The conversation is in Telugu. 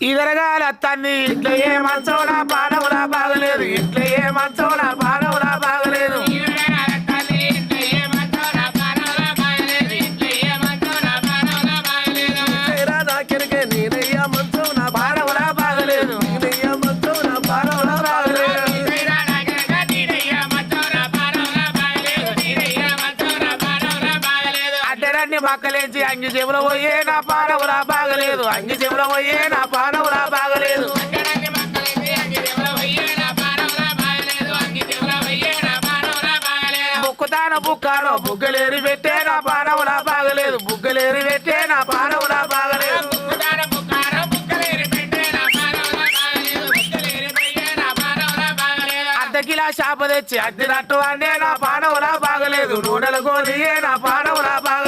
ఇదరగాల తన్ని ఇట్లా ఏ మంచోడా పానవులా బాగలేదు. ఇట్లా ఏ మంచోడా పానవులా బాగలేదు. అడ్డరాన్ని అంగి చెవుల పోయే నా పానవులా బాగలేదు అంగి చెవులమయ్యే నా పానవులా బాగలేదు. బుక్కుతాన బుక్కాలో బుగ్గలేరి పెట్టే నా పానవులా బాగలేదు. బుగ్గలేరి పెట్టే నా పానవులా బాగలేదు. అద్దకిలా శాప తెచ్చి అద్దెనట్టు అంటే నా పానవులా బాగలేదు. నూనెల గోలియే నా పానవులా బాగలేదు.